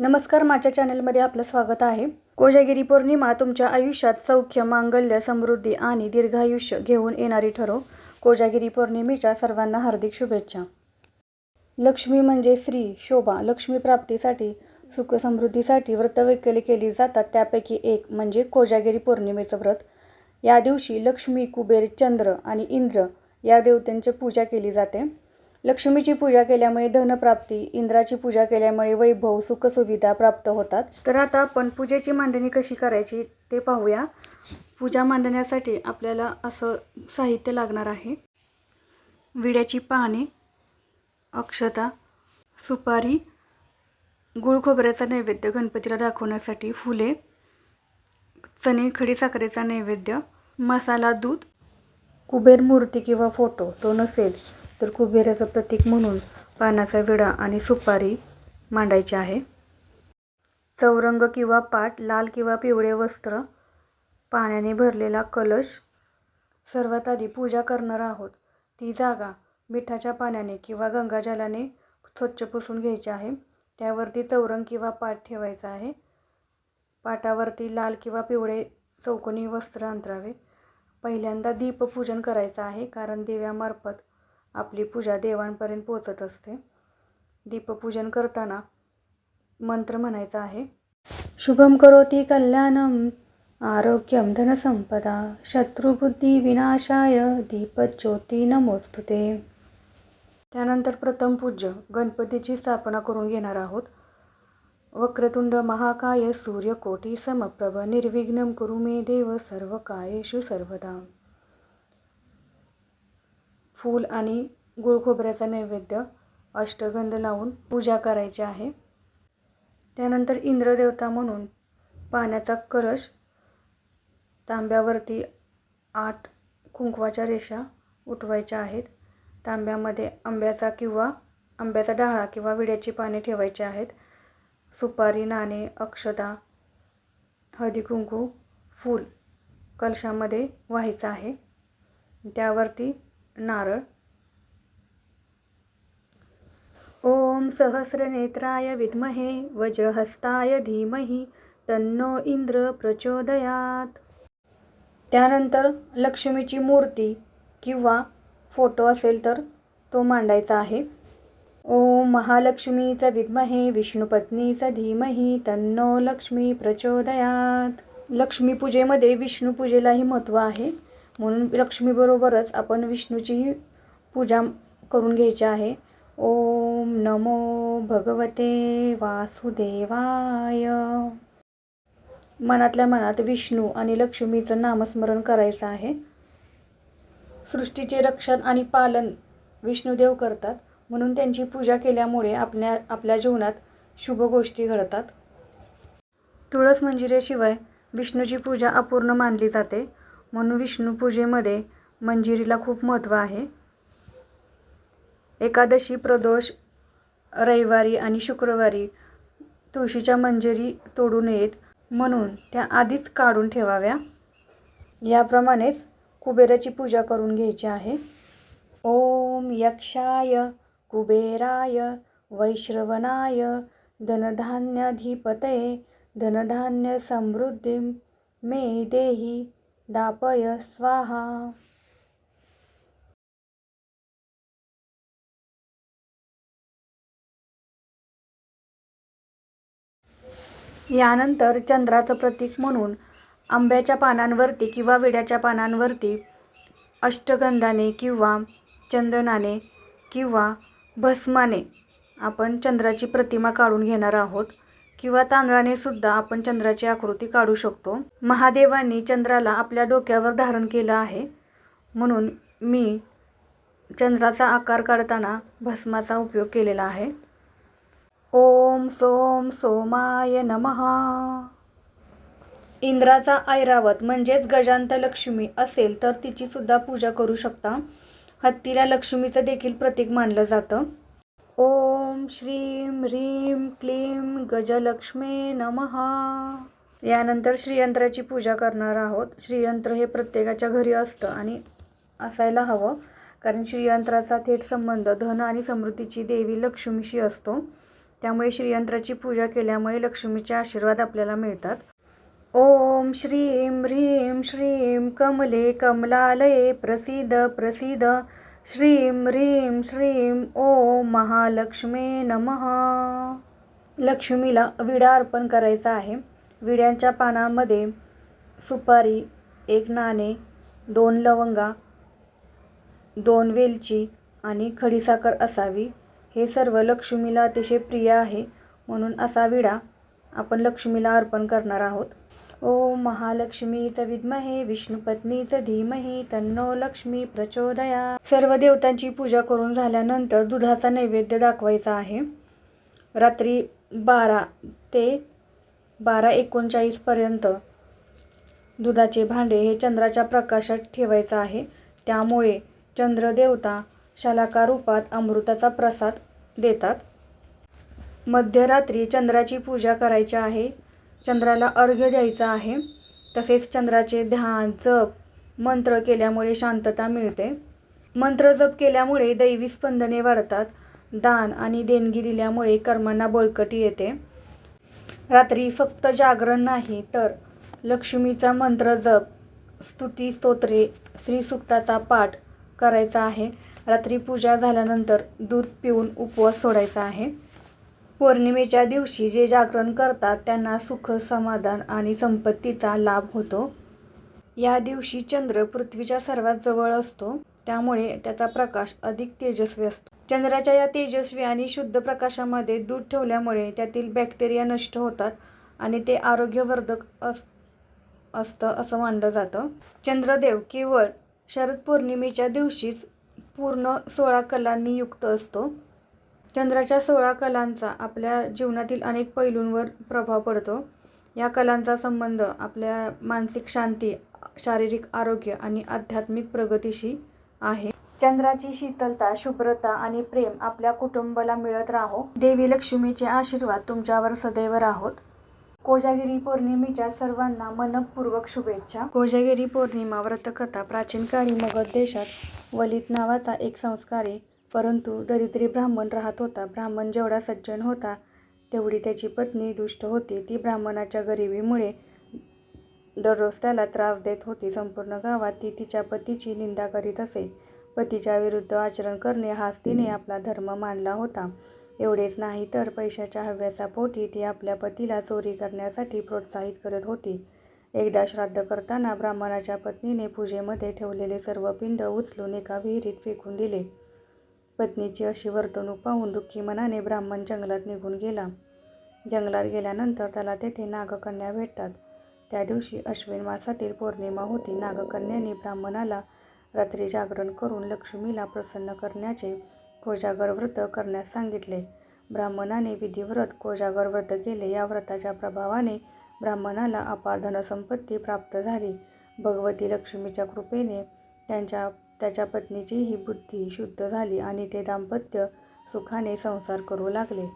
नमस्कार माझ्या चॅनलमध्ये आपलं स्वागत आहे. कोजागिरी पौर्णिमा तुमच्या आयुष्यात सौख्य मांगल्य समृद्धी आणि दीर्घायुष्य घेऊन येणारी ठरो. कोजागिरी पौर्णिमेच्या सर्वांना हार्दिक शुभेच्छा. लक्ष्मी म्हणजे स्त्री शोभा लक्ष्मी प्राप्तीसाठी सुख समृद्धीसाठी व्रतवैकल्य केली जातात. त्यापैकी एक म्हणजे कोजागिरी पौर्णिमेचं व्रत. या दिवशी लक्ष्मी कुबेर चंद्र आणि इंद्र या देवतांची पूजा केली जाते. लक्ष्मीची पूजा केल्यामुळे धनप्राप्ती इंद्राची पूजा केल्यामुळे वैभव सुखसुविधा प्राप्त होतात. तर आता आपण पूजेची मांडणी कशी करायची ते पाहूया. पूजा मांडण्यासाठी आपल्याला असं साहित्य लागणार आहे. विड्याची पाने अक्षता सुपारी गुळ खोबऱ्याचा नैवेद्य गणपतीला दाखवण्यासाठी फुले चणे खडी साखरेचा नैवेद्य मसाला दूध कुबेर मूर्ती किंवा फोटो तो नसेल. तर कुबेराचं प्रतीक म्हणून पानाचा विडा आणि सुपारी मांडायची आहे. चौरंग किंवा पाट लाल किंवा पिवळे वस्त्र पाण्याने भरलेला कलश. सर्वात आधी पूजा करणार आहोत. ती जागा मिठाच्या पाण्याने किंवा गंगाजलाने स्वच्छ पुसून घ्यायची आहे. त्यावरती चौरंग किंवा पाट ठेवायचा आहे. पाटावरती लाल किंवा पिवळे चौकोनी वस्त्र अंतरावे. पहिल्यांदा दीपपूजन करायचं आहे कारण दिव्यामार्फत आपली पूजा देवांपर्यंत पोचत असते. दीपपूजन करताना मंत्र म्हणायचा आहे शुभम करोती कल्याणम आरोग्यम धनसंपदा शत्रुबुद्धी विनाशाय दीपज्योती नमोस्तुते. त्यानंतर प्रथम पूज्य गणपतीची स्थापना करून घेणार आहोत. वक्रतुंड महाकाय सूर्यकोटी समप्रभ निर्विघ्नं कुरु मे देव सर्व कायेषु सर्वदा. फूल आणि गुळ खोबऱ्याचा नैवेद्य अष्टगंध लावून पूजा करायची आहे. त्यानंतर इंद्रदेवता म्हणून पाण्याचा कलश तांब्यावरती आठ कुंकवाच्या रेषा उठवायच्या आहेत. तांब्यामध्ये आंब्याचा किंवा आंब्याचा डाळा किंवा विड्याची पाने ठेवायची आहेत. सुपारी नाणे अक्षता हळदी कुंकू फूल कलशामध्ये व्हायचं आहे. त्यावरती नारळ. ओम सहस्रनेत्राय विद्महे वज्रहस्ताय धीमहि तन्नो इंद्र प्रचोदयात. त्यानंतर लक्ष्मीची मूर्ती किंवा फोटो असेल तर तो मांडायचा आहे. ओम महालक्ष्मीचा विद्महे विष्णुपत्नीचा धीमहि तन्नो लक्ष्मी प्रचोदयात. लक्ष्मीपूजेमध्ये विष्णुपूजेलाही महत्त्व आहे. म्हणून लक्ष्मीबरोबरच आपण विष्णूचीही पूजा करून घ्यायची आहे. ओम नमो भगवते वासुदेवाय. मनातल्या मनात विष्णू आणि लक्ष्मीचं नामस्मरण करायचं आहे. सृष्टीचे रक्षण आणि पालन विष्णुदेव करतात. म्हणून त्यांची पूजा केल्यामुळे आपल्या आपल्या जीवनात शुभ गोष्टी घडतात. तुळस मंजिरेशिवाय विष्णूची पूजा अपूर्ण मानली जाते. म्हणून विष्णू पूजेमध्ये मंजिरीला खूप महत्त्व आहे. एकादशी प्रदोष रविवारी आणि शुक्रवारी तुळशीच्या मंजिरी तोडू नयेत म्हणून त्या आधीच काढून ठेवाव्या. याप्रमाणेच कुबेराची पूजा करून घ्यायची आहे. ओम यक्षाय कुबेराय वैश्रवणाय धनधान्याधिपतये धनधान्य समृद्धी मे देही दापय स्वाहा। यानंतर चंद्राचं प्रतीक म्हणून आंब्याच्या पानांवरती किंवा विड्याच्या पानांवरती अष्टगंधाने किंवा चंदनाने किंवा भस्माने आपण चंद्राची प्रतिमा काढून घेणार आहोत. किंवा तांदळाने सुद्धा आपण चंद्राची आकृती काढू शकतो. महादेवांनी चंद्राला आपल्या डोक्यावर धारण केलं आहे. म्हणून मी चंद्राचा आकार काढताना भस्माचा उपयोग केलेला आहे. ओम सोम सोमाय नमहा इंद्राचा ऐरावत म्हणजेच गजांत लक्ष्मी असेल तर तिची सुद्धा पूजा करू शकता. हत्तीला लक्ष्मीचं देखील प्रतीक मानलं जातं. ओम श्रीम ह्रीम क्लीम गजलक्ष्मे नमहा यानंतर श्रीयंत्राची पूजा करणार आहोत. श्रीयंत्र हे प्रत्येकाच्या घरी असतं आणि असायला हवं. कारण श्रीयंत्राचा थेट संबंध धन आणि समृद्धीची देवी लक्ष्मीशी असतो. त्यामुळे श्रीयंत्राची पूजा केल्यामुळे लक्ष्मीचे आशीर्वाद आपल्याला मिळतात. ओम श्रीं ह्रीं श्रीं कमले कमलालये प्रसिद्ध प्रसिद्ध. श्रीं ह्रीं श्रीं ओम महालक्ष्मे नमः. लक्ष्मीला विडा अर्पण करायचा आहे. विड्यांच्या पानामध्ये सुपारी एक नाणे दोन लवंगा दोन वेलची आणि खडीसाखर असावी. हे सर्व लक्ष्मीला अतिशय प्रिय आहे. म्हणून असा विडा आपण लक्ष्मीला अर्पण करणार आहोत. ओम महालक्ष्मीच विद्महे विष्णुपत्नीच धीमही तन्नो लक्ष्मी प्रचोदया. सर्व देवतांची पूजा करून झाल्यानंतर दुधाचा नैवेद्य दाखवायचा आहे. रात्री बारा ते बारा एकोणचाळीसपर्यंत दुधाचे भांडे हे चंद्राच्या प्रकाशात ठेवायचं आहे. त्यामुळे चंद्रदेवता शालाका रूपात अमृताचा प्रसाद देतात. मध्यरात्री चंद्राची पूजा करायची आहे. चंद्राला अर्घ्य द्यायचा आहे. तसेच चंद्राचे ध्यान जप मंत्र केल्यामुळे शांतता मिळते. मंत्र जप केल्यामुळे दैवी स्पंदने वाढतात. दान आणि देणगी दिल्यामुळे कर्मांना बळकटी येते. रात्री फक्त जागरण नाही तर लक्ष्मीचा मंत्र जप स्तुती स्तोत्रे श्रीसुक्ताचा पाठ करायचा आहे. रात्री पूजा झाल्यानंतर दूध पिऊन उपवास सोडायचा आहे. पौर्णिमेच्या दिवशी जे जागरण करतात त्यांना सुख समाधान आणि संपत्तीचा लाभ होतो. या दिवशी चंद्र पृथ्वीच्या सर्वात जवळ असतो. त्यामुळे त्याचा प्रकाश अधिक तेजस्वी असतो. चंद्राच्या या तेजस्वी आणि शुद्ध प्रकाशामध्ये दूध ठेवल्यामुळे त्यातील बॅक्टेरिया नष्ट होतात आणि ते आरोग्यवर्धक अस असतं असं मानलं जातं. चंद्रदेव केवळ शरद पौर्णिमेच्या दिवशीच पूर्ण सोळा कलांनी युक्त असतो. चंद्राच्या सोळा कलांचा आपल्या जीवनातील अनेक पैलूंवर प्रभाव पडतो. या कलांचा संबंध आपल्या मानसिक शांती शारीरिक आरोग्य आणि आध्यात्मिक प्रगतीशी आहे. चंद्राची शीतलता शुभ्रता आणि प्रेम आपल्या कुटुंबाला मिळत राहो. देवी लक्ष्मीचे आशीर्वाद तुमच्यावर सदैव राहोत. कोजागिरी पौर्णिमेच्या सर्वांना मनपूर्वक शुभेच्छा. कोजागिरी पौर्णिमा व्रतकथा प्राचीन काळी मगध देशात वलित नावाचा एक संस्कारी परंतु दरिद्री ब्राह्मण राहत होता. ब्राह्मण जेवढा सज्जन होता तेवढी त्याची पत्नी दुष्ट होती. ती ब्राह्मणाच्या गरिबीमुळे दररोज त्याला त्रास देत होती. संपूर्ण गावात ती तिच्या पतीची निंदा करीत असे. पतीच्या विरुद्ध आचरण करणे हाच तिने आपला धर्म मानला होता. एवढेच नाही तर पैशाच्या हव्याचा पोटी ती आपल्या पतीला चोरी करण्यासाठी प्रोत्साहित करत होती. एकदा श्राद्ध करताना ब्राह्मणाच्या पत्नीने पूजेमध्ये ठेवलेले सर्व पिंड उचलून एका विहिरीत फेकून दिले. पत्नीची अशी वर्तणूक पाहून दुःखी मनाने ब्राह्मण जंगलात निघून गेला. जंगलात गेल्यानंतर त्याला तेथे नागकन्या भेटतात. त्या दिवशी अश्विन मासातील पौर्णिमा होती. नागकन्याने ब्राह्मणाला रात्री जागरण करून लक्ष्मीला प्रसन्न करण्याचे कोजागर व्रत करण्यास सांगितले. ब्राह्मणाने विधिव्रत कोजागर व्रत केले. या व्रताच्या प्रभावाने ब्राह्मणाला अपार धनसंपत्ती प्राप्त झाली. भगवती लक्ष्मीच्या कृपेने त्यांच्या त्याच्या पत्नीचीही बुद्धी शुद्ध झाली आणि ते दाम्पत्य सुखाने संसार करू लागले.